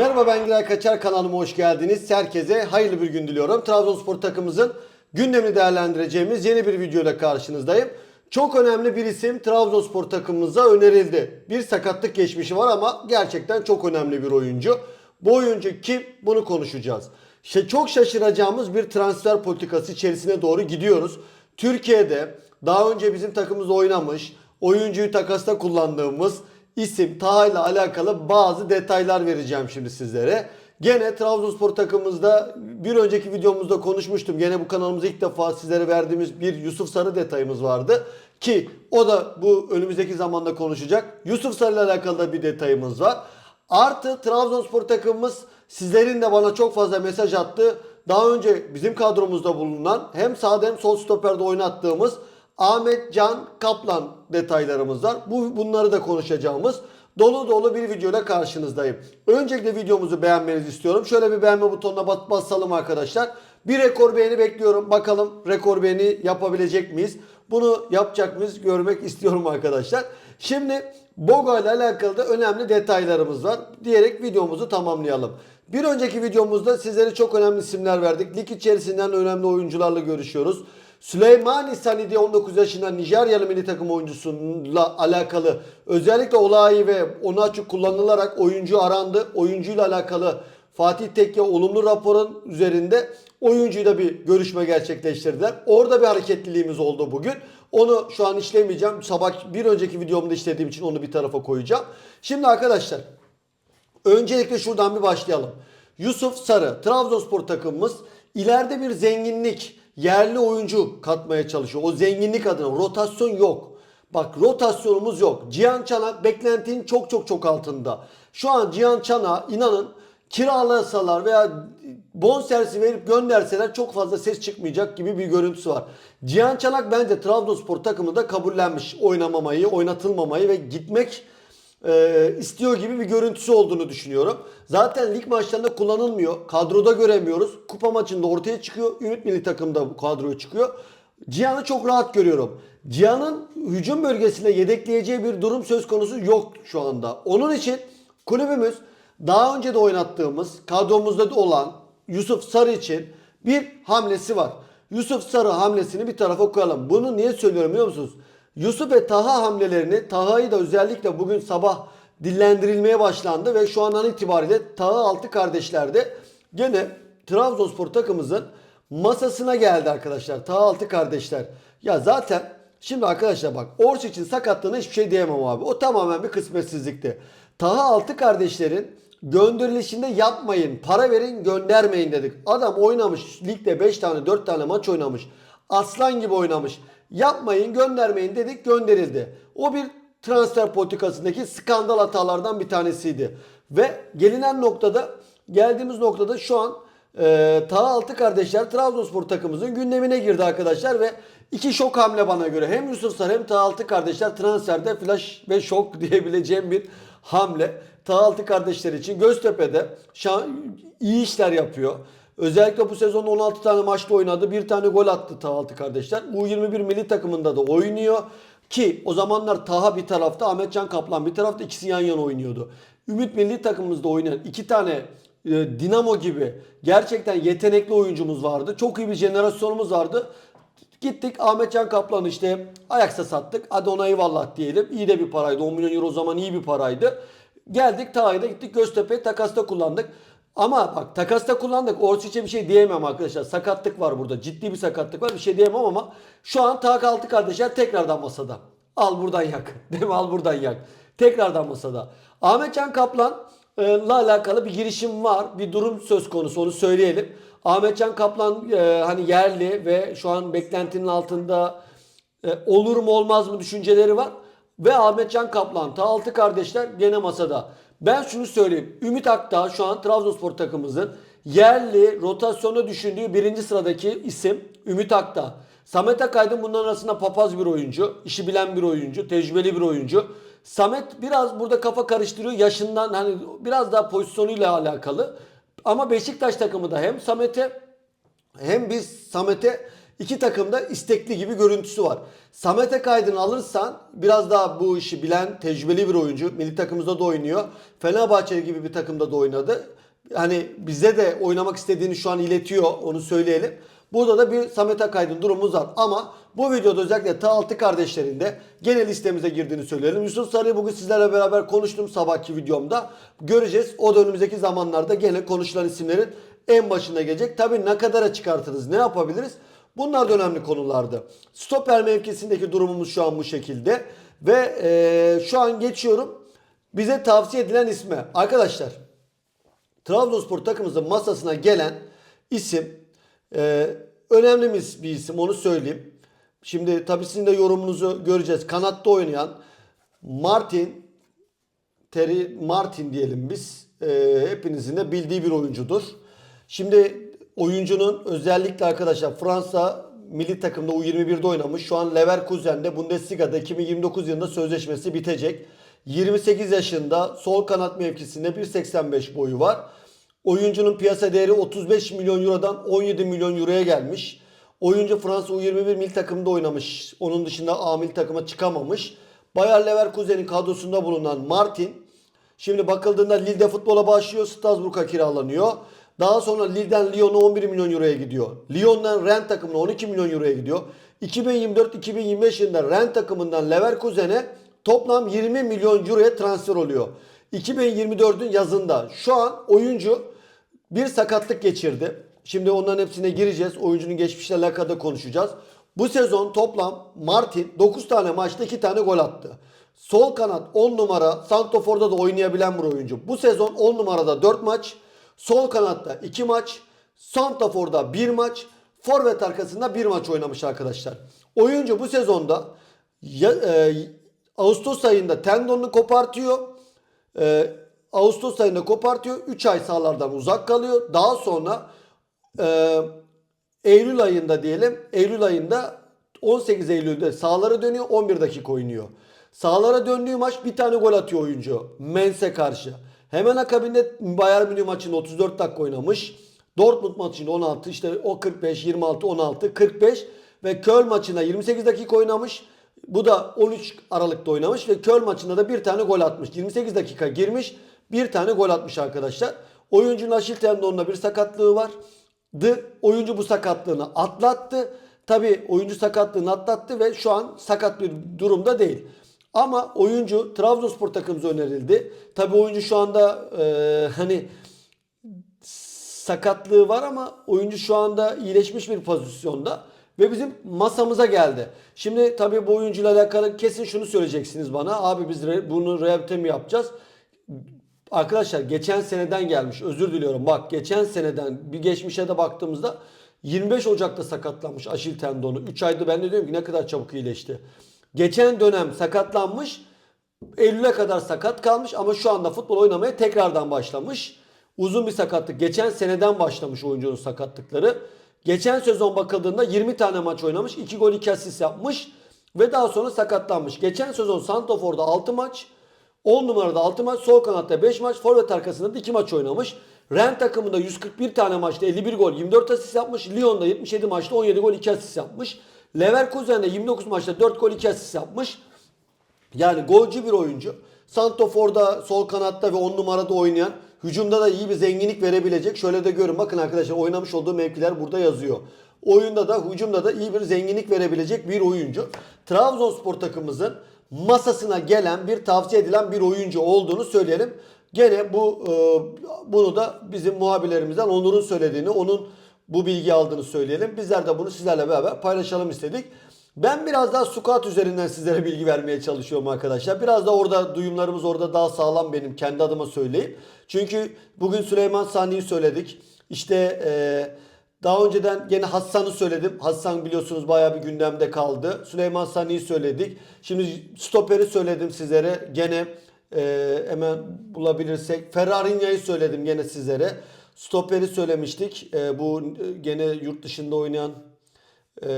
Merhaba ben Giray Kaçar kanalıma hoş geldiniz. Herkese hayırlı bir gün diliyorum. Trabzonspor takımımızın gündemini değerlendireceğimiz yeni bir videoyla karşınızdayım. Çok önemli bir isim Trabzonspor takımımıza önerildi. Bir sakatlık geçmişi var ama gerçekten çok önemli bir oyuncu. Bu oyuncu kim? Bunu konuşacağız. Şey, çok şaşıracağımız bir transfer politikası içerisine doğru gidiyoruz. Türkiye'de daha önce bizim takımımızda oynamış, oyuncuyu takasta kullandığımız isim Taha ile alakalı bazı detaylar vereceğim şimdi sizlere. Gene Trabzonspor takımımızda bir önceki videomuzda konuşmuştum. Gene bu kanalımızda ilk defa sizlere verdiğimiz bir Yusuf Sarı detayımız vardı. Ki o da bu önümüzdeki zamanda konuşacak. Yusuf Sarı ile alakalı da bir detayımız var. Artı Trabzonspor takımımız sizlerin de bana çok fazla mesaj attı. Daha önce bizim kadromuzda bulunan hem sağda hem sol stoperde oynattığımız Ahmet Can Kaplan detaylarımız var. Bu bunları da konuşacağımız dolu dolu bir videoyla karşınızdayım. Öncelikle videomuzu beğenmenizi istiyorum. Şöyle bir beğenme butonuna bas basalım arkadaşlar. Bir rekor beğeni bekliyorum. Bakalım rekor beğeni yapabilecek miyiz? Bunu yapacak mıyız? Görmek istiyorum arkadaşlar. Şimdi Boga ile alakalı da önemli detaylarımız var. Diyerek videomuzu tamamlayalım. Bir önceki videomuzda sizlere çok önemli isimler verdik. Lig içerisinden önemli oyuncularla görüşüyoruz. Süleymani Sani diye 19 yaşında Nijeryalı milli takım oyuncusuyla alakalı özellikle olayı ve onu açık kullanılarak oyuncu arandı. Oyuncuyla alakalı Fatih Tekke olumlu raporun üzerinde oyuncuyla bir görüşme gerçekleştirdiler. Orada bir hareketliliğimiz oldu bugün. Onu şu an işlemeyeceğim. Sabah bir önceki videomda işlediğim için onu bir tarafa koyacağım. Şimdi arkadaşlar öncelikle şuradan bir başlayalım. Yusuf Sarı, Trabzonspor takımımız ileride bir zenginlik, yerli oyuncu katmaya çalışıyor. O zenginlik adına rotasyon yok. Bak rotasyonumuz yok. Cihan Çanak beklentinin çok çok çok altında. Şu an Cihan Çanak'a inanın kiralasalar veya bonservisi verip gönderseler çok fazla ses çıkmayacak gibi bir görüntüsü var. Cihan Çanak bence Trabzonspor takımında kabullenmiş oynamamayı, oynatılmamayı ve gitmek e, istiyor gibi bir görüntüsü olduğunu düşünüyorum. Zaten lig maçlarında kullanılmıyor. Kadroda göremiyoruz. Kupa maçında ortaya çıkıyor. Ümit Milli takımda bu kadroya çıkıyor. Cihan'ı çok rahat görüyorum. Cihan'ın hücum bölgesinde yedekleyeceği bir durum söz konusu yok şu anda. Onun için kulübümüz daha önce de oynattığımız kadromuzda da olan Yusuf Sarı için bir hamlesi var. Yusuf Sarı hamlesini bir tarafa koyalım. Bunu niye söylüyorum biliyor musunuz? Yusuf ve Taha hamlelerini, Taha'yı da özellikle bugün sabah dillendirilmeye başlandı ve şu andan itibariyle Taha altı kardeşlerde gene Trabzonspor takımımızın masasına geldi arkadaşlar. Taha altı kardeşler. Ya zaten şimdi arkadaşlar bak Orç için sakatlığına hiçbir şey diyemem abi. O tamamen bir kısmetsizlikti. Taha altı kardeşlerin gönderilişinde yapmayın, para verin, göndermeyin dedik. Adam oynamış ligde 5 tane 4 tane maç oynamış. Aslan gibi oynamış. Yapmayın, göndermeyin dedik, gönderildi. O bir transfer politikasındaki skandal hatalardan bir tanesiydi. Ve gelinen noktada, geldiğimiz noktada şu an e, Taha Altı kardeşler Trabzonspor takımımızın gündemine girdi arkadaşlar ve iki şok hamle bana göre. Hem Yusuf Sarı hem Taha Altı kardeşler transferde flash ve şok diyebileceğim bir hamle. Taha Altı kardeşler için Göztepe'de iyi işler yapıyor. Özellikle bu sezon 16 tane maçta oynadı. Bir tane gol attı Taha Altı kardeşler. U21 milli takımında da oynuyor. Ki o zamanlar Taha bir tarafta, Ahmetcan Kaplan bir tarafta ikisi yan yana oynuyordu. Ümit milli takımımızda oynayan iki tane e, Dinamo gibi gerçekten yetenekli oyuncumuz vardı. Çok iyi bir jenerasyonumuz vardı. Gittik Ahmetcan Kaplan işte Ajax'a sattık. Hadi ona eyvallah diyelim. İyi de bir paraydı. 10 milyon euro o zaman iyi bir paraydı. Geldik Taha'yı da gittik Göztepe takasta kullandık. Ama bak takasta kullandık. Orsiç'e bir şey diyemem arkadaşlar. Sakatlık var burada. Ciddi bir sakatlık var. Bir şey diyemem ama şu an Taha altı kardeşler tekrardan masada. Al buradan yak. Değil mi? Al buradan yak. Tekrardan masada. Ahmetcan Kaplan la alakalı bir girişim var. Bir durum söz konusu onu söyleyelim. Ahmetcan Kaplan e, hani yerli ve şu an beklentinin altında e, olur mu olmaz mı düşünceleri var. Ve Ahmetcan Kaplan, ta altı kardeşler gene masada. Ben şunu söyleyeyim. Ümit Akdağ şu an Trabzonspor takımımızın yerli rotasyona düşündüğü birinci sıradaki isim Ümit Akdağ. Samet Akaydın bunların arasında papaz bir oyuncu, işi bilen bir oyuncu, tecrübeli bir oyuncu. Samet biraz burada kafa karıştırıyor yaşından hani biraz daha pozisyonuyla alakalı. Ama Beşiktaş takımı da hem Samet'e hem biz Samet'e İki takım da istekli gibi görüntüsü var. Samet Akaydın alırsan biraz daha bu işi bilen tecrübeli bir oyuncu. Milli takımımızda da oynuyor. Fenerbahçe gibi bir takımda da oynadı. Hani bize de oynamak istediğini şu an iletiyor onu söyleyelim. Burada da bir Samet Akaydın durumumuz var. Ama bu videoda özellikle ta altı kardeşlerin de genel listemize girdiğini söyleyelim. Yusuf Sarı'yı bugün sizlerle beraber konuştum sabahki videomda. Göreceğiz. O da önümüzdeki zamanlarda gene konuşulan isimlerin en başına gelecek. Tabii ne kadara çıkartırız, ne yapabiliriz? Bunlar da önemli konulardı. Stoper mevkisindeki durumumuz şu an bu şekilde. Ve eee, şu an geçiyorum. Bize tavsiye edilen isme. Arkadaşlar Trabzonspor takımımızın masasına gelen isim e, önemli bir isim onu söyleyeyim. Şimdi tabii sizin de yorumunuzu göreceğiz. Kanatta oynayan Martin Terry Martin diyelim biz. E, hepinizin de bildiği bir oyuncudur. Şimdi oyuncunun özellikle arkadaşlar Fransa milli takımda U21'de oynamış. Şu an Leverkusen'de Bundesliga'da 2029 yılında sözleşmesi bitecek. 28 yaşında sol kanat mevkisinde 1.85 boyu var. Oyuncunun piyasa değeri 35 milyon eurodan 17 milyon euroya gelmiş. Oyuncu Fransa U21 milli takımda oynamış. Onun dışında A milli takıma çıkamamış. Bayer Leverkusen'in kadrosunda bulunan Martin Şimdi bakıldığında Lille'de futbola başlıyor. Strasbourg'a kiralanıyor. Daha sonra Lille'den Lyon'a 11 milyon euroya gidiyor. Lyon'dan Rennes takımına 12 milyon euroya gidiyor. 2024-2025 yılında Rennes takımından Leverkusen'e toplam 20 milyon euroya transfer oluyor. 2024'ün yazında şu an oyuncu bir sakatlık geçirdi. Şimdi onların hepsine gireceğiz. Oyuncunun geçmişle alakalı konuşacağız. Bu sezon toplam Martin 9 tane maçta 2 tane gol attı. Sol kanat 10 numara Santofor'da da oynayabilen bir oyuncu. Bu sezon 10 numarada 4 maç. Sol kanatta 2 maç. Santofor'da 1 maç. Forvet arkasında 1 maç oynamış arkadaşlar. Oyuncu bu sezonda ya- e, Ağustos ayında tendonunu kopartıyor. E, Ağustos ayında kopartıyor. 3 ay sahalardan uzak kalıyor. Daha sonra e, Eylül ayında diyelim. Eylül ayında 18 Eylül'de sahalara dönüyor. 11 dakika oynuyor. Sahalara döndüğü maç bir tane gol atıyor oyuncu. Mens'e karşı. Hemen akabinde Bayern Münih maçında 34 dakika oynamış. Dortmund maçında 16 işte o 45 26 16 45 ve Köln maçında 28 dakika oynamış. Bu da 13 Aralık'ta oynamış ve Köln maçında da bir tane gol atmış. 28 dakika girmiş. Bir tane gol atmış arkadaşlar. Oyuncunun Aşil tendonunda bir sakatlığı var. Oyuncu bu sakatlığını atlattı. Tabi oyuncu sakatlığını atlattı ve şu an sakat bir durumda değil. Ama oyuncu Trabzonspor takımımıza önerildi. Tabi oyuncu şu anda e, hani sakatlığı var ama oyuncu şu anda iyileşmiş bir pozisyonda ve bizim masamıza geldi. Şimdi tabii bu oyuncuyla alakalı kesin şunu söyleyeceksiniz bana. Abi biz re- bunu rehabilite mi yapacağız? Arkadaşlar geçen seneden gelmiş. Özür diliyorum. Bak geçen seneden bir geçmişe de baktığımızda 25 Ocak'ta sakatlanmış Aşil tendonu. 3 ayda ben de diyorum ki ne kadar çabuk iyileşti. Geçen dönem sakatlanmış. Eylül'e kadar sakat kalmış ama şu anda futbol oynamaya tekrardan başlamış. Uzun bir sakatlık. Geçen seneden başlamış oyuncunun sakatlıkları. Geçen sezon bakıldığında 20 tane maç oynamış. 2 gol 2 asist yapmış. Ve daha sonra sakatlanmış. Geçen sezon Santofor'da 6 maç. 10 numarada 6 maç. Sol kanatta 5 maç. Forvet arkasında da 2 maç oynamış. Rennes takımında 141 tane maçta 51 gol 24 asist yapmış. Lyon'da 77 maçta 17 gol 2 asist yapmış. Leverkusen'de 29 maçta 4 gol 2 asist yapmış. Yani golcü bir oyuncu. Santofor'da sol kanatta ve 10 numarada oynayan hücumda da iyi bir zenginlik verebilecek. Şöyle de görün bakın arkadaşlar oynamış olduğu mevkiler burada yazıyor. Oyunda da hücumda da iyi bir zenginlik verebilecek bir oyuncu. Trabzonspor takımımızın masasına gelen bir tavsiye edilen bir oyuncu olduğunu söyleyelim. Gene bu e, bunu da bizim muhabirlerimizden Onur'un söylediğini, onun bu bilgi aldığını söyleyelim. Bizler de bunu sizlerle beraber paylaşalım istedik. Ben biraz daha squat üzerinden sizlere bilgi vermeye çalışıyorum arkadaşlar. Biraz da orada duyumlarımız orada daha sağlam benim kendi adıma söyleyeyim. Çünkü bugün Süleyman Sani'yi söyledik. İşte eee daha önceden gene Hassan'ı söyledim. Hassan biliyorsunuz bayağı bir gündemde kaldı. Süleyman Sani'yi söyledik. Şimdi stoperi söyledim sizlere. Gene eee, hemen bulabilirsek. Ferrari'yi söyledim gene sizlere. Stoperi söylemiştik. Bu e, gene yurt dışında oynayan e,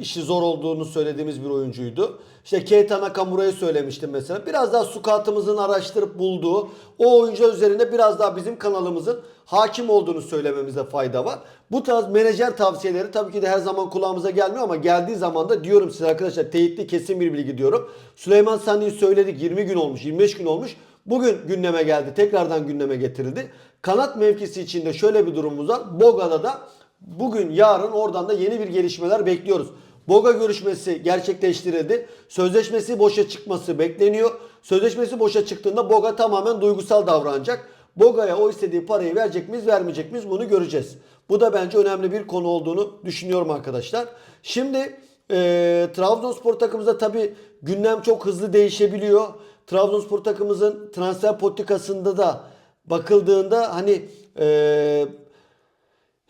işi zor olduğunu söylediğimiz bir oyuncuydu. İşte Keita Nakamura'yı söylemiştim mesela. Biraz daha sukatımızın araştırıp bulduğu o oyuncu üzerinde biraz daha bizim kanalımızın hakim olduğunu söylememizde fayda var. Bu tarz menajer tavsiyeleri tabii ki de her zaman kulağımıza gelmiyor ama geldiği zaman da diyorum size arkadaşlar teyitli kesin bir bilgi diyorum. Süleyman Sani'yi söyledik 20 gün olmuş 25 gün olmuş. Bugün gündeme geldi. Tekrardan gündeme getirildi. Kanat mevkisi içinde şöyle bir durumumuz var. Boga'da da bugün yarın oradan da yeni bir gelişmeler bekliyoruz. Boga görüşmesi gerçekleştirildi. Sözleşmesi boşa çıkması bekleniyor. Sözleşmesi boşa çıktığında Boga tamamen duygusal davranacak. Boga'ya o istediği parayı verecek miyiz vermeyecek miyiz bunu göreceğiz. Bu da bence önemli bir konu olduğunu düşünüyorum arkadaşlar. Şimdi e, Trabzonspor takımımızda tabi gündem çok hızlı değişebiliyor. Trabzonspor takımımızın transfer politikasında da bakıldığında hani e,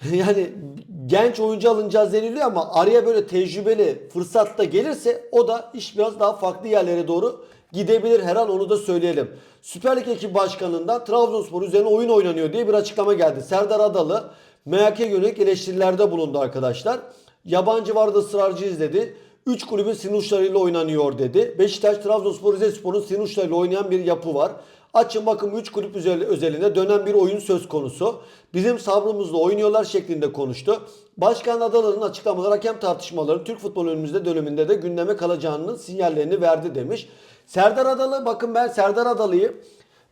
yani genç oyuncu alınacağız deniliyor ama araya böyle tecrübeli fırsat da gelirse o da iş biraz daha farklı yerlere doğru gidebilir her an onu da söyleyelim. Süper Lig ekip başkanından Trabzonspor üzerine oyun oynanıyor diye bir açıklama geldi. Serdar Adalı MHK yönelik eleştirilerde bulundu arkadaşlar. Yabancı vardı ısrarcıyız dedi. 3 kulübün sinir uçlarıyla oynanıyor dedi. Beşiktaş, Trabzonspor, Rizespor'un sinir uçlarıyla oynayan bir yapı var. Açın bakın 3 kulüp özel- özelinde dönen bir oyun söz konusu. Bizim sabrımızla oynuyorlar şeklinde konuştu. Başkan Adalı'nın açıklamaları hakem tartışmaları Türk futbolu önümüzde döneminde de gündeme kalacağının sinyallerini verdi demiş. Serdar Adalı bakın ben Serdar Adalı'yı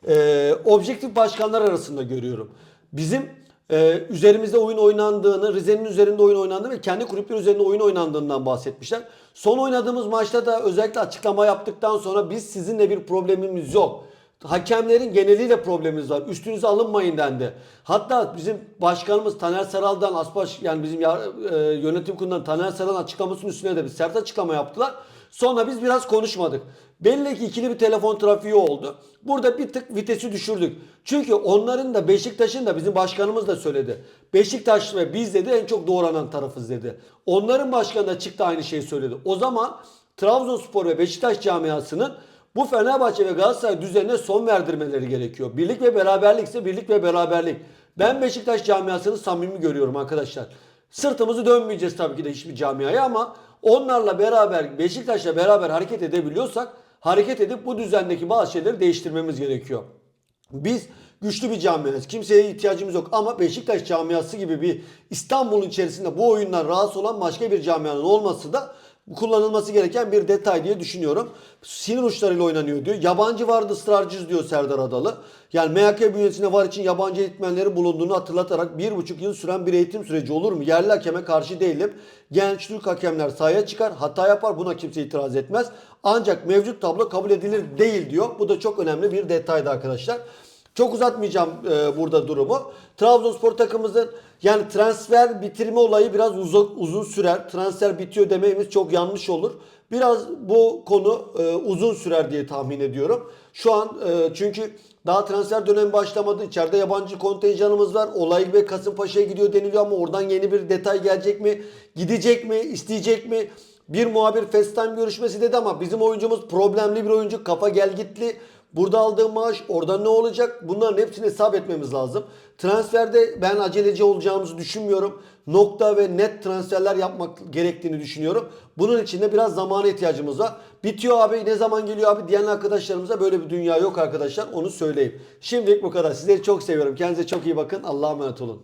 e, objektif başkanlar arasında görüyorum. Bizim e, üzerimizde oyun oynandığını, Rize'nin üzerinde oyun oynandığını ve kendi kulüpleri üzerinde oyun oynandığından bahsetmişler. Son oynadığımız maçta da özellikle açıklama yaptıktan sonra biz sizinle bir problemimiz yok. Hakemlerin geneliyle problemimiz var. Üstünüze alınmayın dendi. Hatta bizim başkanımız Taner Saral'dan Asbaş yani bizim ya- e, yönetim kurulundan Taner Saral'ın açıklamasının üstüne de bir sert açıklama yaptılar. Sonra biz biraz konuşmadık. Belli ki ikili bir telefon trafiği oldu. Burada bir tık vitesi düşürdük. Çünkü onların da Beşiktaş'ın da bizim başkanımız da söyledi. Beşiktaş ve biz dedi en çok doğranan tarafız dedi. Onların başkanı da çıktı aynı şeyi söyledi. O zaman Trabzonspor ve Beşiktaş camiasının bu Fenerbahçe ve Galatasaray düzenine son verdirmeleri gerekiyor. Birlik ve beraberlik ise birlik ve beraberlik. Ben Beşiktaş camiasını samimi görüyorum arkadaşlar. Sırtımızı dönmeyeceğiz tabii ki de hiçbir camiaya ama onlarla beraber Beşiktaş'la beraber hareket edebiliyorsak hareket edip bu düzendeki bazı şeyleri değiştirmemiz gerekiyor. Biz güçlü bir camiayız. Kimseye ihtiyacımız yok. Ama Beşiktaş camiası gibi bir İstanbul'un içerisinde bu oyundan rahatsız olan başka bir camianın olması da kullanılması gereken bir detay diye düşünüyorum. Sinir uçlarıyla oynanıyor diyor. Yabancı vardı ısrarcıyız diyor Serdar Adalı. Yani MHK bünyesinde var için yabancı eğitmenleri bulunduğunu hatırlatarak bir buçuk yıl süren bir eğitim süreci olur mu? Yerli hakeme karşı değilim. Genç Türk hakemler sahaya çıkar, hata yapar. Buna kimse itiraz etmez. Ancak mevcut tablo kabul edilir değil diyor. Bu da çok önemli bir detaydı arkadaşlar. Çok uzatmayacağım e, burada durumu. Trabzonspor takımımızın yani transfer bitirme olayı biraz uzun, uzun sürer. Transfer bitiyor dememiz çok yanlış olur. Biraz bu konu e, uzun sürer diye tahmin ediyorum. Şu an e, çünkü daha transfer dönemi başlamadı. İçeride yabancı kontenjanımız var. Olay gibi Kasımpaşa'ya gidiyor deniliyor ama oradan yeni bir detay gelecek mi? Gidecek mi? isteyecek mi? Bir muhabir FaceTime görüşmesi dedi ama bizim oyuncumuz problemli bir oyuncu. Kafa gelgitli. Burada aldığım maaş orada ne olacak? Bunların hepsini hesap etmemiz lazım. Transferde ben aceleci olacağımızı düşünmüyorum. Nokta ve net transferler yapmak gerektiğini düşünüyorum. Bunun için de biraz zamana ihtiyacımız var. Bitiyor abi ne zaman geliyor abi diyen arkadaşlarımıza böyle bir dünya yok arkadaşlar. Onu söyleyeyim. Şimdilik bu kadar. Sizleri çok seviyorum. Kendinize çok iyi bakın. Allah'a emanet olun.